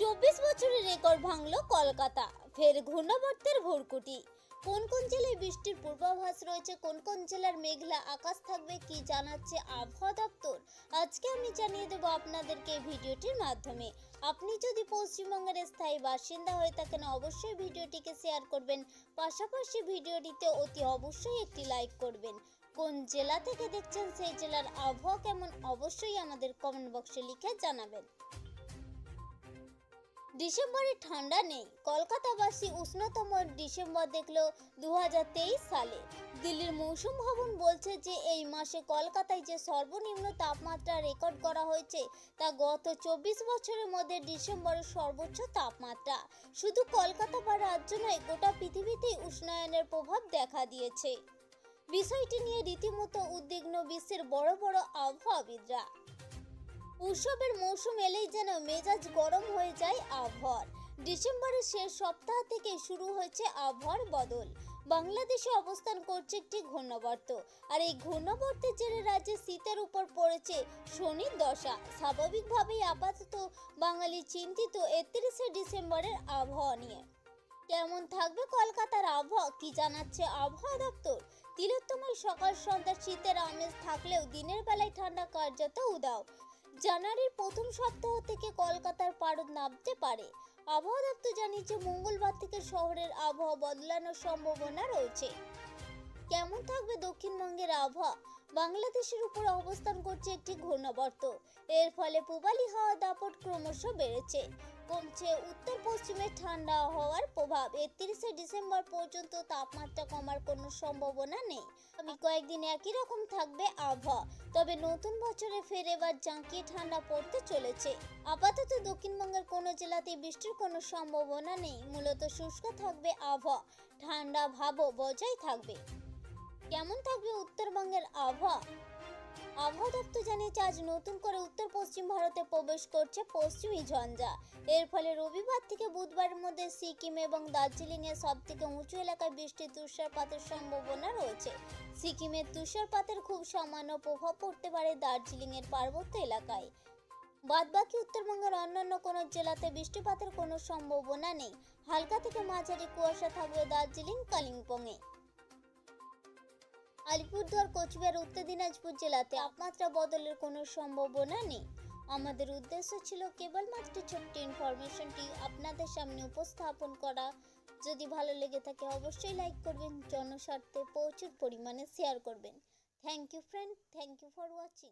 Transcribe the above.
চব্বিশ বছরের রেকর্ড ভাঙল কলকাতা। ফের ঘূর্ণাবর্তের ভোরকুটি। কোন কোন জেলায় বৃষ্টির পূর্বাভাস রয়েছে? কোন কোন জেলার মেঘলা আকাশ থাকবে কি জানাচ্ছে আবহাওয়া দপ্তর? আজকে আমি জানিয়ে দেবো আপনাদেরকে ভিডিওটির মাধ্যমে। আপনি যদি পশ্চিমবঙ্গের স্থায়ী বাসিন্দা হয়ে থাকেন, অবশ্যই ভিডিওটিকে শেয়ার করবেন। পাশাপাশি ভিডিওটিতে অতি অবশ্যই একটি লাইক করবেন। কোন জেলা থেকে দেখছেন, সেই জেলার আবহাওয়া কেমন? অবশ্যই আমাদের কমেন্ট বক্সে লিখে জানাবেন। ডিসেম্বরে ঠান্ডা নেই। কলকাতাবাসী উষ্ণতম ডিসেম্বর দেখল দু সালে। দিল্লির মৌসুম ভবন বলছে যে, এই মাসে কলকাতায় যে সর্বনিম্ন তাপমাত্রা রেকর্ড করা হয়েছে, তা গত চব্বিশ বছরের মধ্যে ডিসেম্বরের সর্বোচ্চ তাপমাত্রা। শুধু কলকাতা বা রাজ্য নয়, গোটা পৃথিবীতেই উষ্ণায়নের প্রভাব দেখা দিয়েছে। বিষয়টি নিয়ে রীতিমতো উদ্বিগ্ন বিশ্বের বড় বড় আবহাওয়াবিদরা। উৎসবের মৌসুম এলেই যেন মেজাজ গরম হয়ে যায় আবহাওয়ার। ডিসেম্বরের শেষ সপ্তাহ থেকে শুরু হয়েছে আবহাওয়ার বদল। বাংলাদেশে অবস্থান করছে একটি ঘূর্ণাবর্ত। আর এই ঘূর্ণাবর্তের জেরে রাজ্যে শীতের উপর পড়েছে শনির দশা। স্বাভাবিকভাবেই আপাতত বাঙালি চিন্তিত একত্রিশে ডিসেম্বরের আবহাওয়া নিয়ে। কেমন থাকবে কলকাতার আবহাওয়া, কি জানাচ্ছে আবহাওয়া দপ্তর? তিলোত্তমায় সকাল সন্ধ্যা শীতের আমেজ থাকলেও দিনের বেলায় ঠান্ডা কার্যত উদাও জানুয়ারির প্রথম সপ্তাহ থেকে কলকাতার পারদ নামতে পারে। আবহাওয়া দপ্তর জানিয়েছে, মঙ্গলবার থেকে শহরের আবহাওয়া বদলানোর সম্ভাবনা রয়েছে। কেমন থাকবে দক্ষিণবঙ্গের আবহাওয়া? বাংলাদেশের উপর অবস্থান করছে একটি ঘূর্ণাবর্ত। এর ফলে পূবালি হাওয়া দাপট ক্রমশ বেড়েছে। কমছে। উত্তর পশ্চিমে ঠান্ডা হওয়ার প্রভাব। একত্রিশে ডিসেম্বর পর্যন্ত তাপমাত্রা কমার কোনো সম্ভাবনা নেই। আমি কয়েকদিন একই রকম থাকবে আবহাওয়া। তবে নতুন বছরে ফের এবার জাঁকিয়ে ঠান্ডা পড়তে চলেছে। আপাতত দক্ষিণবঙ্গের কোনো জেলাতে বৃষ্টির কোনো সম্ভাবনা নেই। মূলত শুষ্ক থাকবে আবহাওয়া। ঠান্ডা ভাবও বজায় থাকবে। কেমন থাকবে উত্তরবঙ্গের আবহাওয়া? আবহাওয়া দপ্তর জানিয়েছে, আজ নতুন করে উত্তর পশ্চিম ভারতে প্রবেশ করছে পশ্চিমী ঝঞ্ঝা। এর ফলে রবিবার থেকে বুধবারের মধ্যে সিকিম এবং দার্জিলিংয়ের সব থেকে উঁচু এলাকায় বৃষ্টি তুষারপাতের সম্ভাবনা রয়েছে। সিকিমের তুষারপাতের খুব সামান্য প্রভাব পড়তে পারে দার্জিলিংয়ের পার্বত্য এলাকায়। বাদবাকি উত্তরবঙ্গের অন্যান্য কোনো জেলাতে বৃষ্টিপাতের কোনো সম্ভাবনা নেই। হালকা থেকে মাঝারি কুয়াশা থাকবে দার্জিলিং, কালিম্পংয়ে। আলিপুরদুয়ার, কোচবিহার, উত্তর দিনাজপুর জেলাতে তাপমাত্রা বদলের কোনো সম্ভাবনা নেই। আমাদের উদ্দেশ্য ছিল কেবলমাত্র ছোট্ট ইনফরমেশনটি আপনাদের সামনে উপস্থাপন করা। যদি ভালো লেগে থাকে, অবশ্যই লাইক করবেন, জনস্বার্থে প্রচুর পরিমাণে শেয়ার করবেন। Thank you, friend. Thank you for watching.